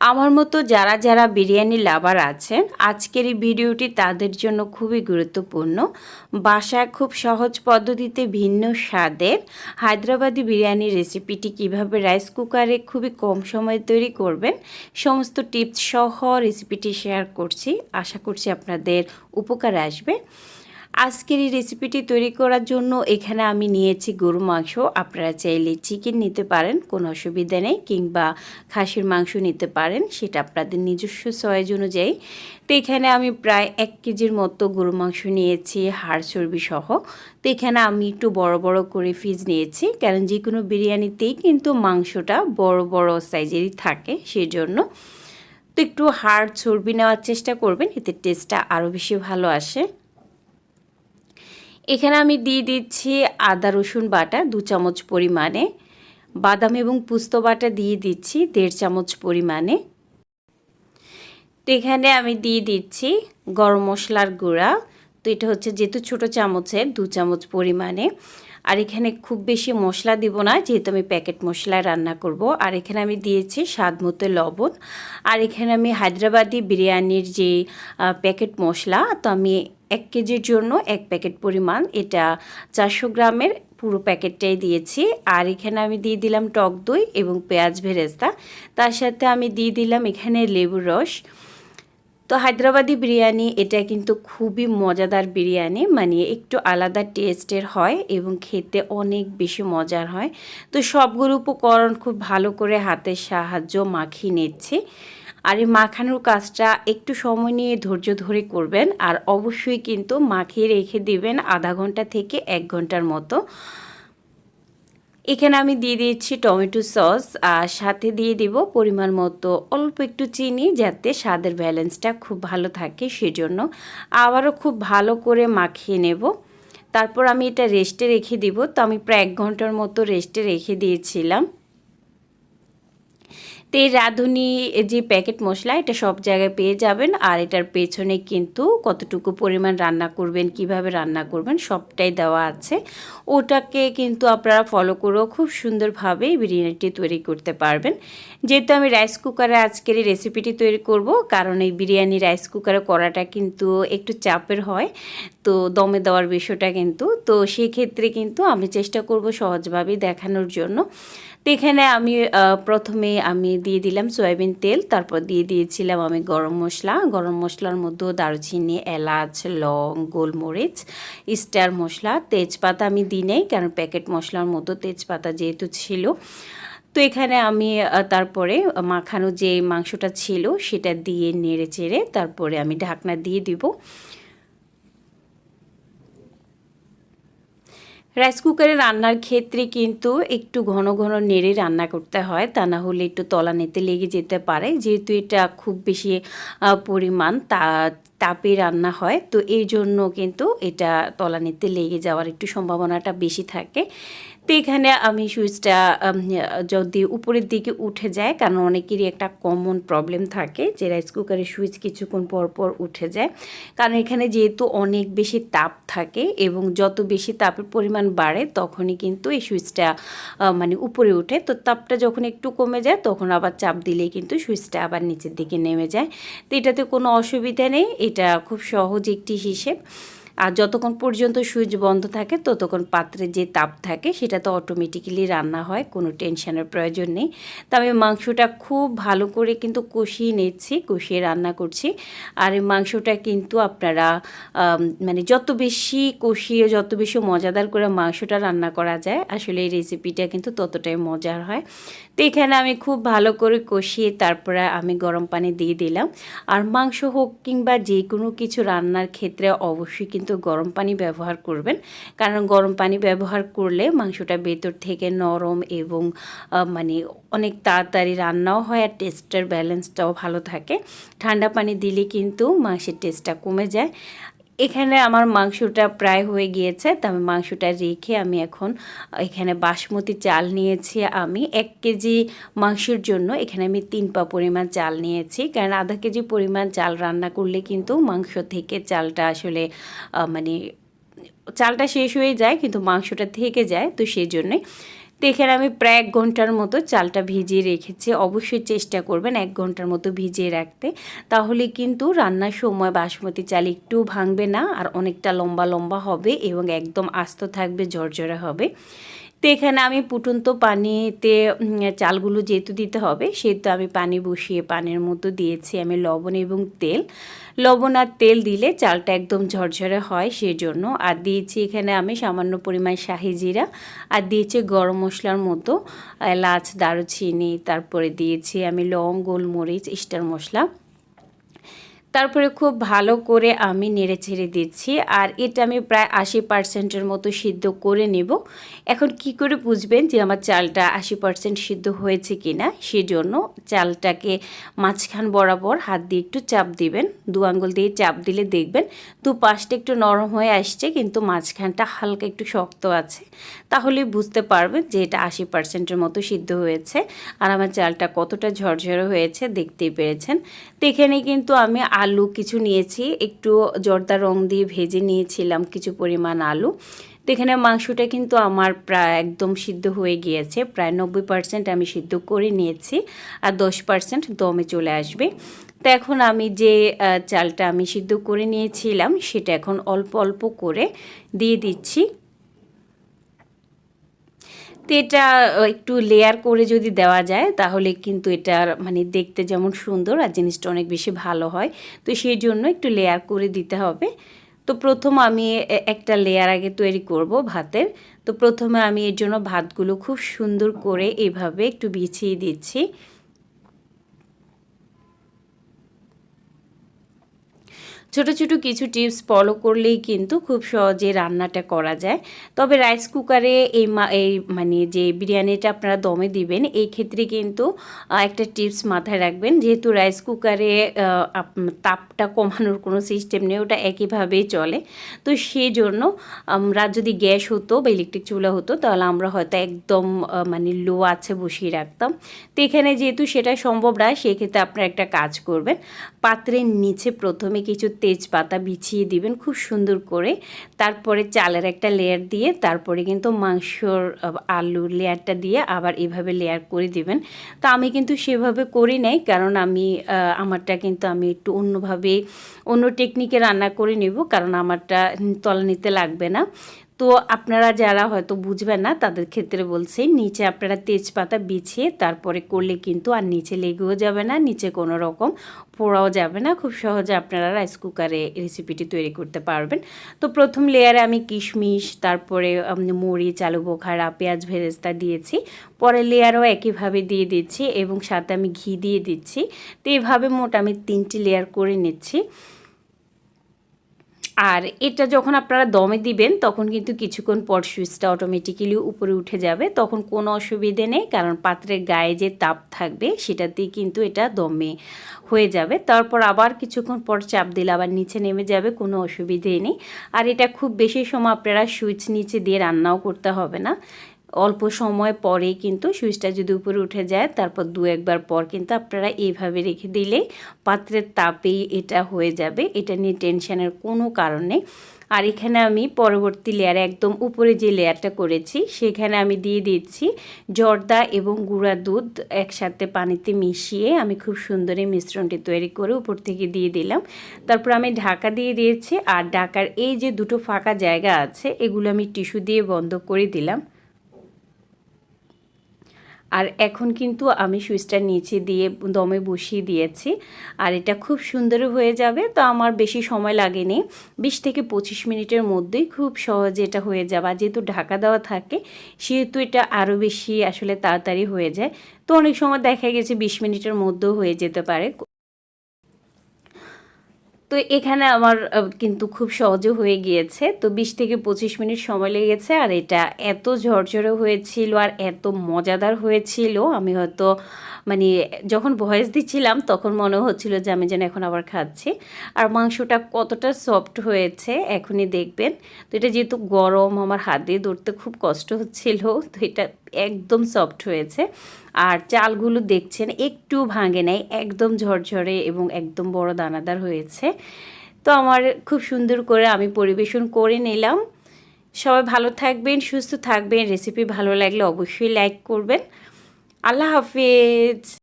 আমার মতো যারা যারা বিরিয়ানি লাভার আছেন, আজকের এই ভিডিওটি তাদের জন্য খুবই গুরুত্বপূর্ণ। বাসায় খুব সহজ পদ্ধতিতে ভিন্ন স্বাদের হায়দ্রাবাদি বিরিয়ানির রেসিপিটি কীভাবে রাইস কুকারে খুবই কম সময়ে তৈরি করবেন, সমস্ত টিপস সহ রেসিপিটি শেয়ার করছি। আশা করছি আপনাদের উপকার আসবে। আজকের এই রেসিপিটি তৈরি করার জন্য এখানে আমি নিয়েছি গরু মাংস। আপনারা চাইলে চিকেন নিতে পারেন, কোনো অসুবিধা নেই, কিংবা খাসির মাংস নিতে পারেন, সেটা আপনাদের নিজস্ব সয়েজ অনুযায়ী। তো এখানে আমি প্রায় এক কেজির মতো গরু মাংস নিয়েছি, হাড় চর্বি সহ তো এখানে আমি একটু বড় বড় করে ফিজ নিয়েছি, কারণ যে কোনো বিরিয়ানিতেই কিন্তু মাংসটা বড় বড় সাইজেরই থাকে সেই জন্য তো একটু হাড় চর্বি নেওয়ার চেষ্টা করবেন, এতে টেস্টটা আরও বেশি ভালো আসে। এখানে আমি দিয়ে দিচ্ছি আদা, রসুন বাটা দু চামচ পরিমাণে। বাদাম এবং পুস্ত বাটা দিয়ে দিচ্ছি দেড় চামচ পরিমাণে। তো এখানে আমি দিয়ে দিচ্ছি গরম মশলার গুঁড়া। তো এটা হচ্ছে যেহেতু ছোটো চামচের দু চামচ পরিমাণে। আর এখানে খুব বেশি মশলা দিব না, যেহেতু আমি প্যাকেট মশলায় রান্না করব। আর এখানে আমি দিয়েছি স্বাদ মতো লবণ। আর এখানে আমি হায়দ্রাবাদি বিরিয়ানির যে প্যাকেট মশলা, তো আমি এক কেজির জন্য এক প্যাকেট পরিমাণ। এটা চারশো গ্রামের পুরো প্যাকেটটাই দিয়েছি। আর এখানে আমি দিয়ে দিলাম টক দই এবং পেঁয়াজ ভেরেস্তা। তার সাথে আমি দিয়ে দিলাম এখানে লেবুর রস। তো হায়দ্রাবাদি বিরিয়ানি, এটা কিন্তু খুবই মজাদার বিরিয়ানি। মানে একটু আলাদা টেস্টের হয় এবং খেতে অনেক বেশি মজার হয়। তো সবগুলো উপকরণ খুব ভালো করে হাতের সাহায্য মাখিয়ে নিচ্ছি। আর এই মাখানোর কাজটা একটু সময় নিয়ে ধৈর্য ধরে করবেন আর অবশ্যই কিন্তু মাখিয়ে রেখে দিবেন আধা ঘণ্টা থেকে এক ঘণ্টার মতো। এখানে আমি দিয়ে দিয়েছি টমেটো সস আর সাথে দিয়ে দিব পরিমাণ মতো অল্প একটু চিনি যাতে স্বাদের ব্যালেন্সটা খুব ভালো থাকে সেজন্য। আবারও খুব ভালো করে মাখিয়ে নেব। তারপর আমি এটা রেস্টে রেখে দিব। তো আমি প্রায় এক ঘণ্টার মতো রেস্টে রেখে দিয়েছিলাম। তো রাঁধুনি যে প্যাকেট মশলা, এটা সব জায়গায় পেয়ে যাবেন। আর এটার পেছনে কিন্তু কতটুকু পরিমাণ রান্না করবেন, কীভাবে রান্না করবেন, সবটাই দেওয়া আছে। ওটাকে কিন্তু আপনারা ফলো করেও খুব সুন্দরভাবে বিরিয়ানিটি তৈরি করতে পারবেন। যেহেতু আমি রাইস কুকারে আজকের এই রেসিপিটি তৈরি করব, কারণ এই বিরিয়ানি রাইস কুকারে করাটা কিন্তু একটু চাপের হয়, তো দমে দেওয়ার বিষয়টা কিন্তু। তো সেই ক্ষেত্রে কিন্তু আমি চেষ্টা করব সহজভাবেই দেখানোর জন্য। তো এখানে আমি প্রথমে আমি দিয়ে দিলাম সয়াবিন তেল, তারপর দিয়ে দিয়েছিলাম আমি গরম মশলা। গরম মশলার মধ্যে দারুচিনি, এলাচ, লং, গোলমরিচ স্টার মশলা, তেজপাতা আমি দিই নেই, কারণ প্যাকেট মশলার মতো তেজপাতা যেহেতু ছিল। তো এখানে আমি তারপরে মাখানো যে মাংসটা ছিল, সেটা দিয়ে নেড়ে চেড়ে তারপরে আমি ঢাকনা দিয়ে দিব। রাইস কুকারে রান্নার ক্ষেত্রে কিন্তু একটু ঘন ঘন নেড়ে রান্না করতে হয়। তা না হলে একটু তলা নেতে লেগে যেতে পারে। যেহেতু এটা খুব বেশি পরিমাণ তা, তাপে রান্না হয়, তো এই জন্য কিন্তু এটা তলা নেতে লেগে যাওয়ার একটু সম্ভাবনাটা বেশি থাকে। তো এখানে আমি সুইচটা যদি উপরের দিকে উঠে যায়, কারণ অনেকেরই একটা কমন প্রবলেম থাকে যে রাইস কুকারের সুইচ কিছুক্ষণ পর পর উঠে যায়। কারণ এখানে যেহেতু অনেক বেশি তাপ থাকে এবং যত বেশি তাপের পরিমাণ বাড়ে, তখনই কিন্তু এই সুইচটা মানে উপরে উঠে। তো তাপটা যখন একটু কমে যায়, তখন আবার চাপ দিলেই কিন্তু সুইচটা আবার নিচের দিকে নেমে যায়। তো এটাতে কোনো অসুবিধা নেই, এটা খুব সহজ একটি হিসেব। আর যতক্ষণ পর্যন্ত সুইচ বন্ধ থাকে, ততক্ষণ পাত্রে যে তাপ থাকে, সেটা তো অটোমেটিক্যালি রান্না হয়, কোনো টেনশনের প্রয়োজন নেই। তো আমি মাংসটা খুব ভালো করে কিন্তু কষিয়ে নিচ্ছি, কষিয়ে রান্না করছি। আর এই মাংসটা কিন্তু আপনারা মানে যত বেশি কষিয়ে, যত বেশি মজাদার করে মাংসটা রান্না করা যায়, আসলে এই রেসিপিটা কিন্তু ততটাই মজার হয়। তো এখানে আমি খুব ভালো করে কষিয়ে তারপরে আমি গরম পানি দিয়ে দিলাম। আর মাংস হোক কিংবা যে কোনো কিছু রান্নার ক্ষেত্রে অবশ্যই কিন্তু কিন্তু গরম পানি ব্যবহার করবেন। কারণ গরম পানি ব্যবহার করলে মাংসটা ভেতর থেকে নরম এবং মানে অনেক তাড়াতাড়ি রান্নাও হয় আর টেস্টের ব্যালেন্সটাও ভালো থাকে। ঠান্ডা পানি দিলে কিন্তু মাংসের টেস্টটা কমে যায়। এখানে আমার মাংসটা প্রায় হয়ে গিয়েছে, তো আমি মাংসটা রেখে আমি এখন এখানে বাসমতি চাল নিয়েছি আমি। এক কেজি মাংসের জন্য এখানে আমি তিন পা পরিমাণ চাল নিয়েছি। কারণ আধা কেজি পরিমাণ চাল রান্না করলে কিন্তু মাংস থেকে চালটা আসলে মানে চালটা শেষ হয়ে যায়, কিন্তু মাংসটা থেকে যায়, তো সেই জন্যে তো এখানে আমি প্রায় এক ঘণ্টার মতো চালটা ভিজিয়ে রেখেছি। অবশ্যই চেষ্টা করবেন এক ঘণ্টার মতো ভিজিয়ে রাখতে। তাহলে কিন্তু রান্নার সময় বাসমতি চাল একটু ভাঙবে না আর অনেকটা লম্বা লম্বা হবে এবং একদম আস্ত থাকবে, ঝরঝরে হবে। তো এখানে আমি ফুটন্ত পানিতে চালগুলো যেহেতু দিতে হবে, সেহেতু আমি পানি বসিয়ে পানির মতো দিয়েছি আমি লবণ এবং তেল। লবণ আর তেল দিলে চালটা একদম ঝরঝরে হয় সেজন্য। আর দিয়েছি এখানে আমি সামান্য পরিমাণ শাহি জিরা আর দিয়েছি গরম মশলার মতো, এলাচ, দারুচিনি, তারপরে দিয়েছি আমি লং গোলমরিচ, ইস্টার মশলা। তারপরে খুব ভালো করে আমি নেড়ে ছেড়ে দিচ্ছি আর এটা আমি প্রায় আশি পার্সেন্টের মতো সিদ্ধ করে নেব। এখন কি করে বুঝবেন যে আমার চালটা আশি পার্সেন্ট সিদ্ধ হয়েছে কি না সেজন্য চালটাকে মাঝখান বরাবর হাত দিয়ে একটু চাপ দিবেন। দু আঙ্গুল দিয়ে চাপ দিলে দেখবেন দু পাশটা একটু নরম হয়ে আসছে, কিন্তু মাঝখানটা হালকা একটু শক্ত আছে। তাহলে বুঝতে পারবেন যে এটা আশি পার্সেন্টের মতো সিদ্ধ হয়েছে। আর আমার চালটা কতটা ঝরঝরে হয়েছে দেখতেই পেরেছেন তো এখানে কিন্তু আমি আলু কিছু নিয়েছি, একটু জর্দা রং দিয়ে ভেজে নিয়েছিলাম কিছু পরিমাণ আলু। তো এখানে মাংসটা কিন্তু আমার প্রায় একদম সিদ্ধ হয়ে গিয়েছে, প্রায় নব্বই পার্সেন্ট আমি সিদ্ধ করে নিয়েছি আর দশ পার্সেন্ট দমে চলে আসবে। তো এখন আমি যে চালটা আমি সিদ্ধ করে নিয়েছিলাম সেটা এখন অল্প অল্প করে দিয়ে দিচ্ছি। তো এটা একটু লেয়ার করে যদি দেওয়া যায়, তাহলে কিন্তু এটা মানে দেখতে যেমন সুন্দর আর জিনিসটা অনেক বেশি ভালো হয়। তো সেই জন্য একটু লেয়ার করে দিতে হবে। তো প্রথম আমি একটা লেয়ার আগে তৈরি করব ভাতের। তো প্রথমে আমি এর জন্য ভাতগুলো খুব সুন্দর করে এভাবে একটু বিছিয়ে দিচ্ছি। ছোট ছোট কিছু টিপস ফলো করলেই কিন্তু খুব সহজে রান্নাটা করা যায়। তবে রাইস কুকারে এই এই মানে যে বিরিয়ানিটা আপনারা দমে দিবেন, এই ক্ষেত্রে কিন্তু একটা টিপস মাথায় রাখবেন। যেহেতু রাইস কুকারে তাপটা কমানোর কোনো সিস্টেম নেই, ওটা একইভাবেই চলে। তো সেই জন্য আমরা যদি গ্যাস হতো বা ইলেকট্রিক চুলা হতো, তাহলে আমরা হয়তো একদম মানে লো আছে বসিয়ে রাখতাম। তো এখানে যেহেতু সেটা সম্ভব না, সেক্ষেত্রে আপনারা একটা কাজ করবেন। পাত্রের নিচে প্রথমে কিছু তেজপাতা বিছিয়ে দিবেন খুব সুন্দর করে। তারপরে চালের একটা লেয়ার দিয়ে, তারপরে কিন্তু মাংসর আলুর লেয়ারটা দিয়ে আবার এভাবে লেয়ার করে দিবেন। তো আমি কিন্তু সেভাবে করি নাই, কারণ আমি আমারটা কিন্তু আমি একটু অন্যভাবে, অন্য টেকনিকে রান্না করে নেব, কারণ আমারটা তলা নিতে লাগবে না। তো আপনারা যারা হয়তো বুঝবেন না, তাদের ক্ষেত্রে বলছি, নিচে আপনারা তেজপাতা বিছিয়ে তারপরে করলে কিন্তু আর নিচে লেগেও যাবে না, নিচে কোনো রকম পোড়াও যাবে না, খুব সহজে আপনারা রাইস কুকারে রেসিপিটি তৈরি করতে পারবেন। তো প্রথম লেয়ারে আমি কিশমিশ, তারপরে মরিচ, আলু বোখারা, পেঁয়াজ ভেরেস্তা দিয়েছি। পরের লেয়ারও একইভাবে দিয়ে দিচ্ছি এবং সাথে আমি ঘি দিয়ে দিচ্ছি। তো এইভাবে মোট আমি তিনটি লেয়ার করে নিচ্ছি। আর এটা যখন আপনারা দমে দিবেন, তখন কিন্তু কিছুক্ষণ পর সুইচটা অটোমেটিক্যালি উপরে উঠে যাবে। তখন কোনো অসুবিধে নেই, কারণ পাত্রের গায়ে যে তাপ থাকবে, সেটাতেই কিন্তু এটা দমে হয়ে যাবে। তারপর আবার কিছুক্ষণ পর চাপ দিলে আবার নিচে নেমে যাবে, কোনো অসুবিধেই নেই। আর এটা খুব বেশি সময় আপনারা সুইচ নিচে দিয়ে রান্নাও করতে হবে না। অল্প সময় পরেই কিন্তু সুইচটা যদি উপরে উঠে যায়, তারপর দু একবার পর কিন্তু আপনারা এইভাবে রেখে দিলে পাত্রের তাপেই এটা হয়ে যাবে। এটা নিয়ে টেনশনের কোনো কারণ নেই। আর এখানে আমি পরবর্তী লেয়ারে একদম উপরে যে লেয়ারটা করেছি, সেখানে আমি দিয়ে দিচ্ছি জর্দা এবং গুঁড়া দুধ একসাথে পানিতে মিশিয়ে আমি খুব সুন্দর এই মিশ্রণটি তৈরি করে উপর থেকে দিয়ে দিলাম। তারপর আমি ঢাকা দিয়ে দিয়েছি, আর ঢাকার এই যে দুটো ফাঁকা জায়গা আছে, এগুলো আমি টিস্যু দিয়ে বন্ধ করে দিলাম। আর এখন কিন্তু আমি সুইচটা নিচে দিয়ে দমে বসিয়ে দিয়েছি। আর এটা খুব সুন্দর হয়ে যাবে, তো আমার বেশি সময় লাগেনি। বিশ থেকে পঁচিশ মিনিটের মধ্যেই খুব সহজে এটা হয়ে যাবে। যেহেতু ঢাকা দেওয়া থাকে, সেহেতু এটা আরও বেশি আসলে তাড়াতাড়ি হয়ে যায়। তো অনেক সময় দেখা গেছে বিশ মিনিটের মধ্যেও হয়ে যেতে পারে। তো এখানে আমার কিন্তু খুব সহজে হয়ে গিয়েছে। তো বিশ থেকে পঁচিশ মিনিট সময় লেগেছে আর এটা এত ঝরঝরে হয়েছিল আর এত মজাদার হয়েছিল। আমি হয়তো মানে যখন ভয়েস দিচ্ছিলাম, তখন মনে হচ্ছিল যে আমি যেন এখন আবার খাচ্ছি। আর মাংসটা কতটা সফট হয়েছে, এখনই দেখবেন। তো এটা যেহেতু গরম, আমার হাত দিয়ে ধরতে খুব কষ্ট হচ্ছিল, তো এটা একদম সফট হয়েছে। আর চালগুলো দেখছেন, একটু ভাঙে নাই, একদম ঝরঝরে এবং একদম বড় দানাদার হয়েছে। তো আমার খুব সুন্দর করে আমি পরিবেশন করে নিলাম। সবাই ভালো থাকবেন, সুস্থ থাকবেন রেসিপি ভালো লাগলে অবশ্যই লাইক করবেন। আল্লাহ হাফিজ